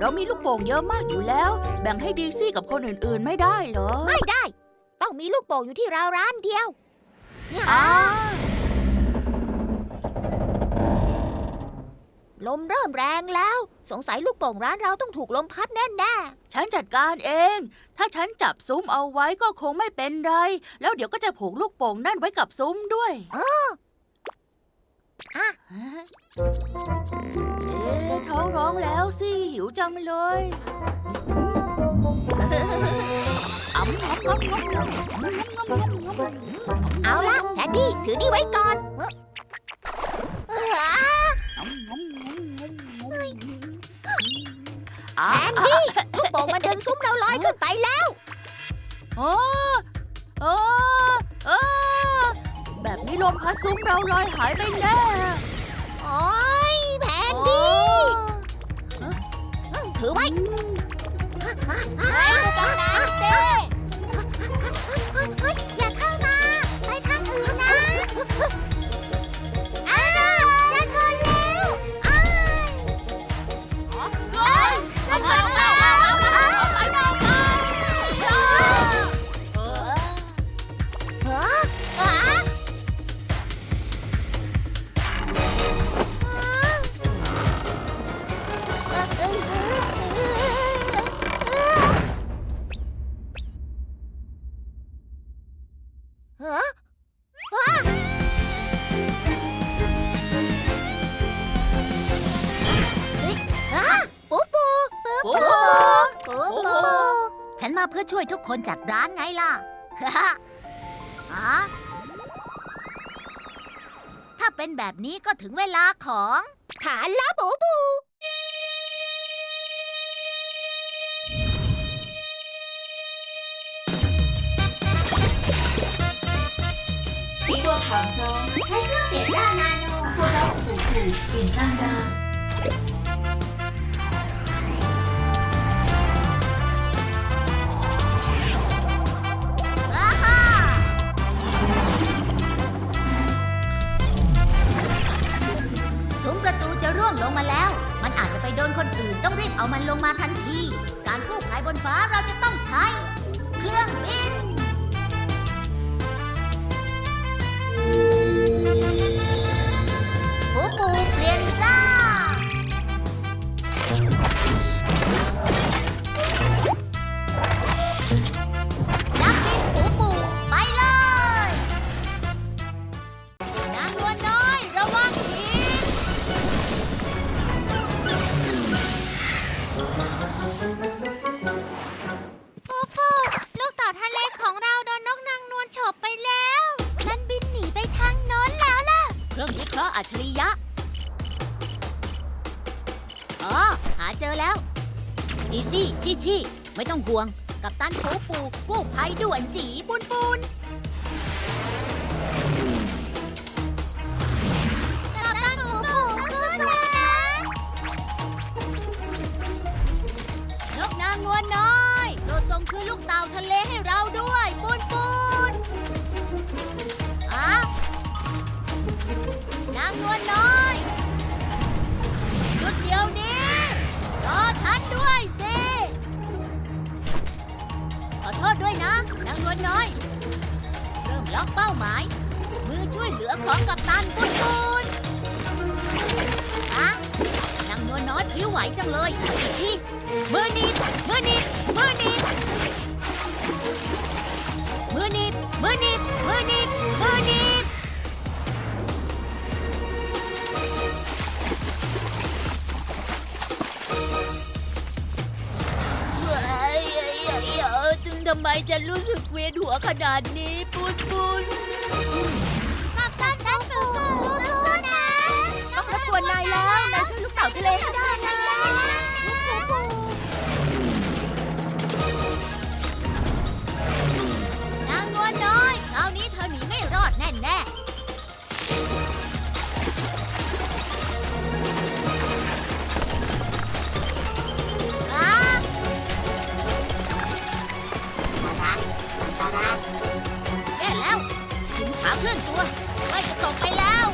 เรามีลูกโป่งเยอะมากอยู่แล้ว แบ่งให้ดีซี่กับคนอื่นๆไม่ได้เหรอ ไม่ได้ ต้องมีลูกโป่งอยู่ที่เราร้านเดียวเนี่ยอ้าลมเริ่มแรงแล้ว สงสัยลูกโป่งร้านเราต้องถูกลมพัดแน่แน่ฉันจัดการเอง ถ้าฉันจับซุ้มเอาไว้ก็คงไม่เป็นไร แล้วเดี๋ยวก็จะผูกลูกโป่งนั่นไว้กับซุ้มด้วยๆอ่ะเอ๊ะท้องร้องแล้วสิ หิวจังเลยอ๋ำงำงำงำงำงำงำงำงำเอาละแดดดี้ถือนี่ไว้ก่อนเอออะอะแอนดี้ลูกโป่งมันดึงซุ้มเราลอยขึ้นไปแล้ว โอ้โอ้โอ้ แบบนี้ลมพัดซุ้มเราลอยหายไปแน่โอ้ยแพนดี้ถือไว้ให้จังนะเต้ ฮะฮะเฮ้ยฮะปูปูปูปูปูปูฉันมาเพื่อช่วยทุกคนจัดร้านไงล่ะ ฮะอะถ้าเป็นแบบนี้ก็ถึงเวลาของ ฐานละปูปู สีตัวถังพร้อมใช้เครื่องเปลี่ยนร่างนาโนพวกเรสบู่คือเปลี่ยนร่างได้อาฮ่าซุ้มประตูจะร่วงลงมาแล้ว มันอาจจะไปโดนคนอื่นต้องรีบเอามันลงมาทันที การกู้ภัยบนฟ้าเราจะต้องใช้ เครื่องบิน Пупу, прежде ล่ะเครื่องวิเคราะห์อัจฉริยะ อ๋อ หาเจอแล้ว ดีซี่ชิชิไม่ต้องห่วง กับตันปูปูกู้ภัยด่วนจีปูนปูนกับตันปูปูสู้ๆนะนกนางนวลน้อยโปรดส่งคืนลูกเต่าทะเลให้เราด้วย มือหนีบมือหนีบมือหนีบมือหนีบมือหนีบมือหนีบมือหนีบเฮ้ยทำไมจะรู้สึกเวียนหัวขนาดนี้ปุนปุน แย่แล้วถึงหาเคลื่อนตัวใกล้จะตกไปแล้ว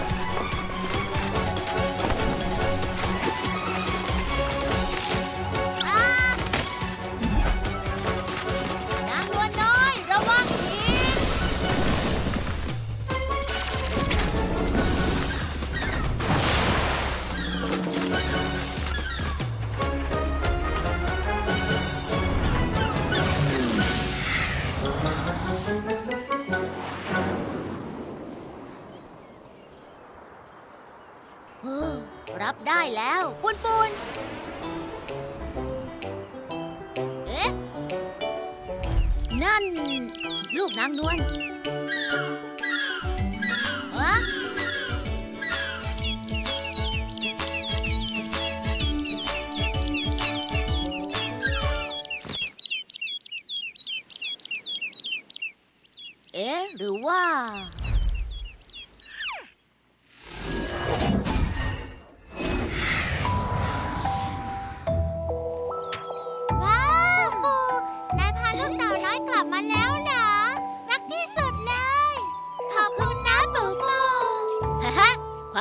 แล้วปุนปุนเอ๊ะนั่น ลูกนางนวล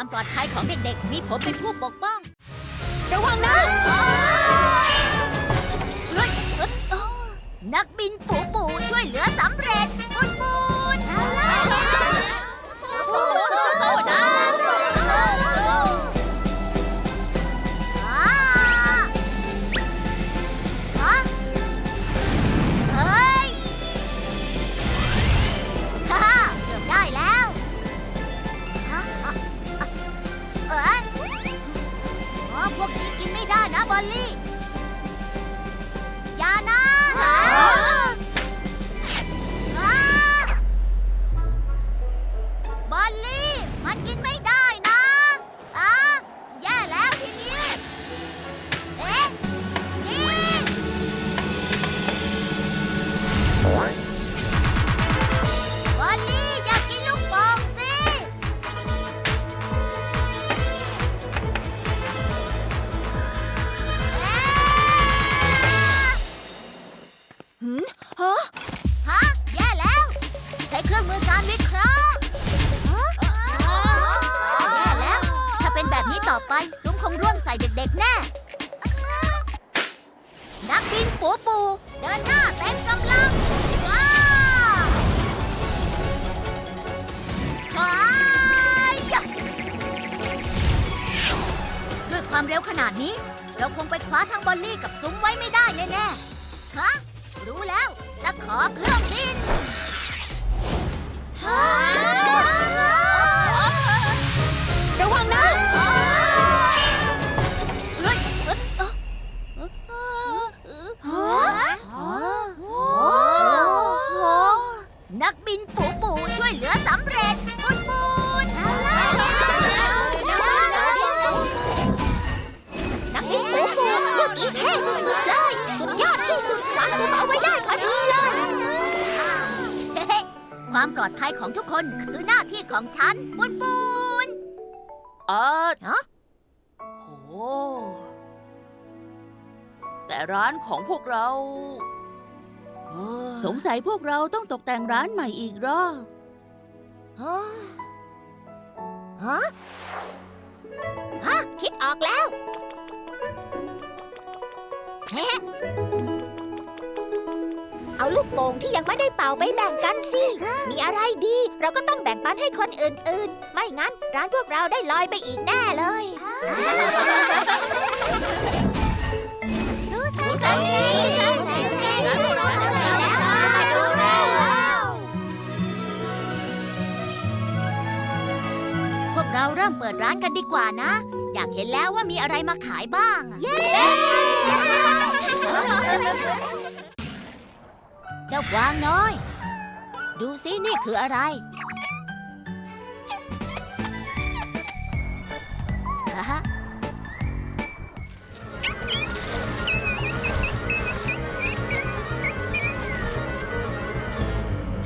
ความปลอดภัยของเด็กๆ มีผมเป็นผู้ปกป้อง ระวังนะนักบินปูปูช่วยเหลือสำ รื่องมือการวิเคราะห์แย่แล้ว ถ้าเป็นแบบนี้ต่อไปซุ้มคงร่วงใส่เด็กๆแน่ นักบินปูปู เดินหน้าเต็มกำลัง ว้าวายะด้วยความเร็วขนาดนี้ เราคงไปคว้าทั้งบอลลี่กับซุ้มไว้ไม่ได้แน่ๆฮะรู้แล้วจะขอเครื่องบิน ร ความปลอดภัยของทุกคนคือหน้าที่ของฉันปุนปุนเออฮะโหแต่ร้านของพวกเราเฮ้ยสงสัยพวกเราต้องตกแต่งร้านใหม่อีกรอบฮะฮะฮะคิดออกแล้วเอาลูกโป่งที่ยังไม่ได้เป่าไปแบ่งกันสิ มีอะไรดี เราก็ต้องแบ่งปันให้คนอื่นๆ ไม่งั้นร้านพวกเราได้ลอยไปอีกแน่เลยรู้สึกดีพวกเราเริ่มเปิดร้านกันดีกว่านะ อยากเห็นแล้วว่ามีอะไรมาขายบ้างอะเจ้ากวางน้อย ดูสินี่คืออะไรอะฮะ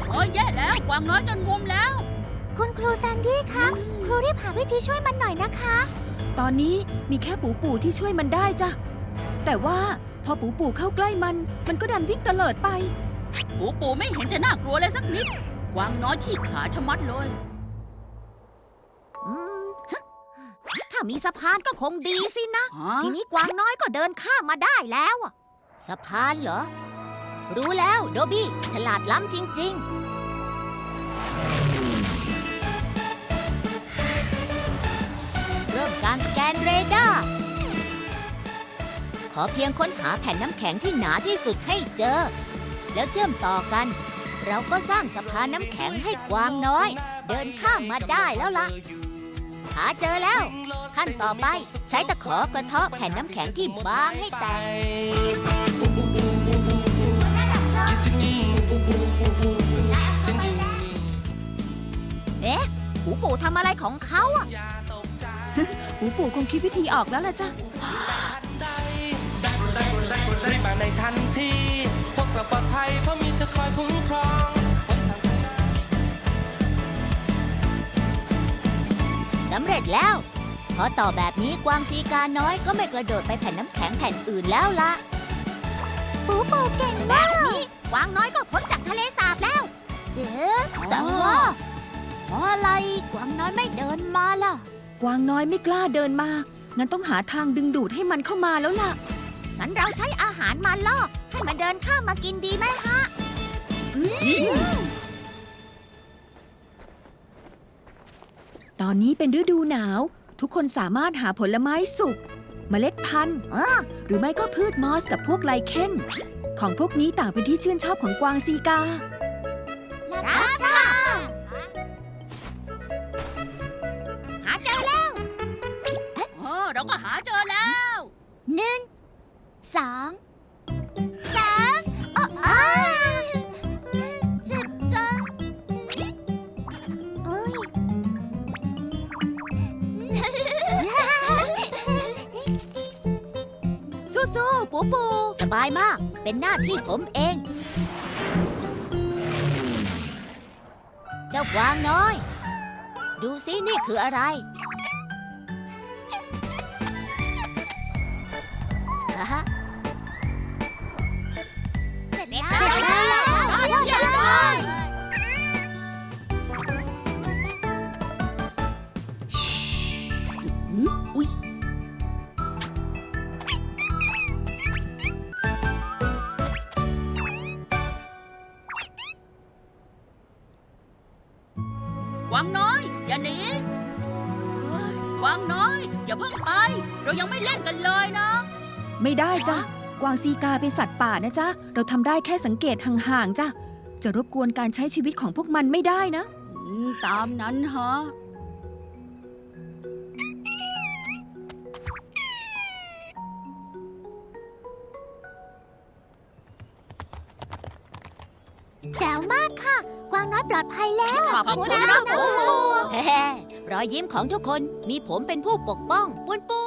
โอ้ยแย่แล้วกวางน้อยจนมุมแล้ว คุณครูแซนดี้คะครูรีบหาวิธีช่วยมันหน่อยนะคะ ตอนนี้มีแค่ปูปูที่ช่วยมันได้จ้ะ แต่ว่าพอปูปูเข้าใกล้มัน มันก็ดันวิ่งเตลิดไป ปูปูไม่เห็นจะน่ากลัวเลยสักนิด กวางน้อยขี้ขลาดชะมัดเลย อืมฮะถ้ามีสะพานก็คงดีสินะ ฮะ ทีนี้กวางน้อยก็เดินข้ามมาได้แล้วอะสะพานเหรอ รู้แล้วโดบี้ ฉลาดล้ำจริง ๆ เริ่มการสแกนเรดาร์ ขอเพียงค้นหาแผ่นน้ำแข็งที่หนาที่สุดให้เจอ แล้วเชื่อมต่อกัน เราก็สร้างสะพานน้ำแข็งให้กวางน้อย เดินข้ามมาได้แล้วล่ะ หาเจอแล้วขั้นต่อไปใช้ตะขอกระเทาะแผ่นน้ำแข็งที่บางให้แตกเอ๊ะปูปู่ทำอะไรของเขาอะปูปู่คงคิดวิธีออกแล้วล่ะจ้ะ ปลอดภัยเพราะมีเธอคอยคุ้มครองสำเร็จแล้ว พอต่อแบบนี้กวางซีกาน้อยก็ไม่กระโดดไปแผ่นน้ำแข็งแผ่นอื่นแล้วละปูปู่เก่งมากนี้กวางน้อยก็พ้นจากทะเลสาบแล้วเอ๊ะแต่ว่าเพราะอะไรกวางน้อยไม่เดินมาล่ะ กวางน้อยไม่กล้าเดินมา งั้นต้องหาทางดึงดูดให้มันเข้ามาแล้วล่ะ งั้นเราใช้อาหารมาล่อ ให้มันเดินข้ามมากินดีไหมฮะตอนนี้เป็นฤดูหนาว ทุกคนสามารถหาผลไม้สุกเมล็ดพันธุ์หรือไม่ก็พืชมอสกับพวกไลเคนของพวกนี้ต่างเป็นที่ชื่นชอบของกวางซีการาซาหาเจอแล้วเออเราก็หาเจอแล้วหนึ่งสอง ปูปู สบายมาก เป็นหน้าที่ผมเอง เจ้ากวางน้อย ดูสินี่คืออะไรฮะ เรายังไม่เล่นกันเลยนะ ไม่ได้จ้ะกวางซีกาเป็นสัตว์ป่านะจ๊ะ เราทำได้แค่สังเกตห่างๆจ้ะ จะรบกวนการใช้ชีวิตของพวกมันไม่ได้นะ อืมตามนั้นฮะ แจ๋วมากค่ะ กวางน้อยปลอดภัยแล้ว ขอบคุณนะปูปูเฮ้รอยยิ้มของทุกคนมีผมเป็นผู้ปกป้อง ปุ้นปู